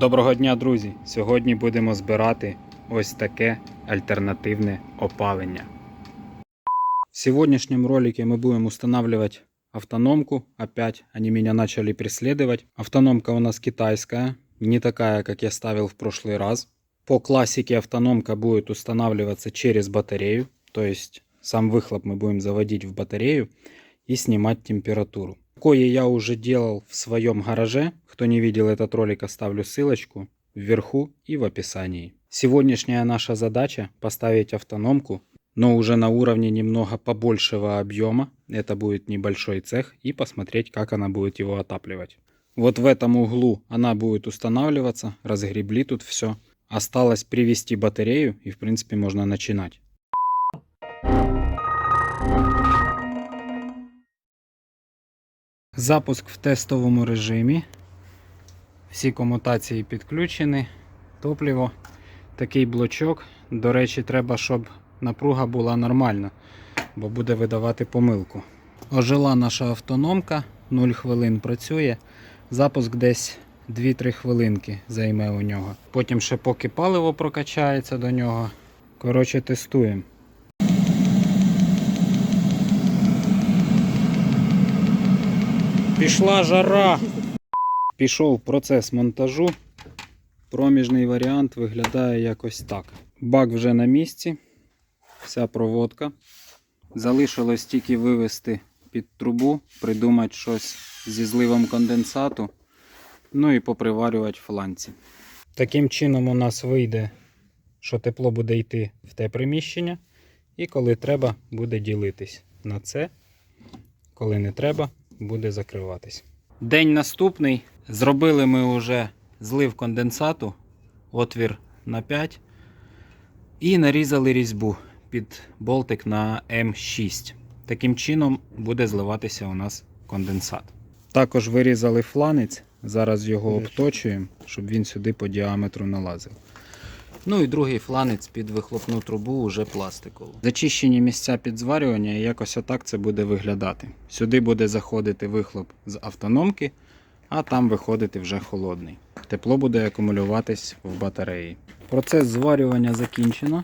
Доброго дня, друзі! Сьогодні будемо збирати ось таке альтернативне опалення. В сегодняшнем ролике мы будем устанавливать автономку. Опять они меня начали преследовать. Автономка у нас китайская, не такая, как я ставил в прошлый раз. По классике автономка будет устанавливаться через батарею, то есть сам выхлоп мы будем заводить в батарею и снимать температуру. Такое я уже делал в своем гараже. Кто не видел этот ролик, оставлю ссылочку вверху и в описании. Сегодняшняя наша задача поставить автономку, но уже на уровне немного побольшего объема. Это будет небольшой цех и посмотреть, как она будет его отапливать. Вот в этом углу она будет устанавливаться, разгребли тут все. Осталось привести батарею и в принципе можно начинать. Запуск в тестовому режимі. Всі комутації підключені. Топливо. Такий блочок. До речі, треба, щоб напруга була нормальна, бо буде видавати помилку. Ожила наша автономка, 0 хвилин працює. Запуск десь 2-3 хвилинки займе у нього. Потім ще поки паливо прокачається до нього. Коротше, тестуємо. Пішла жара. Пішов процес монтажу. Проміжний варіант виглядає якось так. Бак вже на місці, вся проводка. Залишилось тільки вивести під трубу, придумати щось зі зливом конденсату, ну і поприварювати фланці. Таким чином у нас вийде, що тепло буде йти в те приміщення, і коли треба, буде ділитись на це, коли не треба, буде закриватись. День наступний. Зробили ми вже злив конденсату, отвір на 5 і нарізали різьбу під болтик на М6. Таким чином буде зливатися у нас конденсат. Також вирізали фланець, зараз його обточуємо, щоб він сюди по діаметру налазив. Ну і другий фланець під вихлопну трубу вже пластикову. Зачищені місця під зварювання, і якось отак це буде виглядати. Сюди буде заходити вихлоп з автономки, а там виходити вже холодний. Тепло буде акумулюватись в батареї. Процес зварювання закінчено.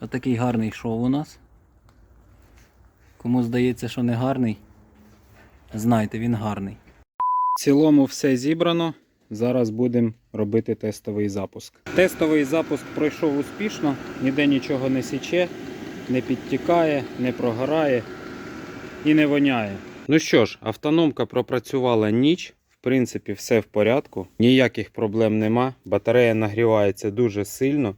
Отакий гарний шов у нас. Кому здається, що не гарний, знайте, він гарний. В цілому все зібрано. Зараз будемо робити тестовий запуск. Тестовий запуск пройшов успішно, ніде нічого не січе, не підтікає, не прогорає і не воняє. Ну що ж, автономка пропрацювала ніч. В принципі, все в порядку. Ніяких проблем нема. Батарея нагрівається дуже сильно.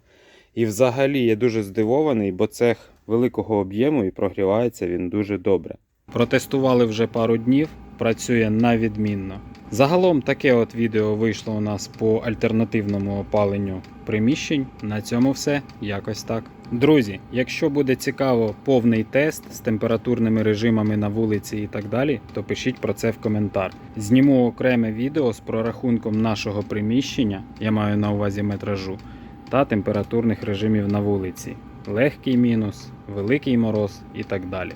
І взагалі я дуже здивований, бо цех великого об'єму і прогрівається він дуже добре. Протестували вже пару днів, працює на відмінно. Загалом таке от відео вийшло у нас по альтернативному опаленню приміщень. На цьому все. Якось так. Друзі, якщо буде цікаво повний тест з температурними режимами на вулиці і так далі, то пишіть про це в коментар. Зніму окреме відео з прорахунком нашого приміщення, я маю на увазі метражу, та температурних режимів на вулиці. Легкий мінус, великий мороз і так далі.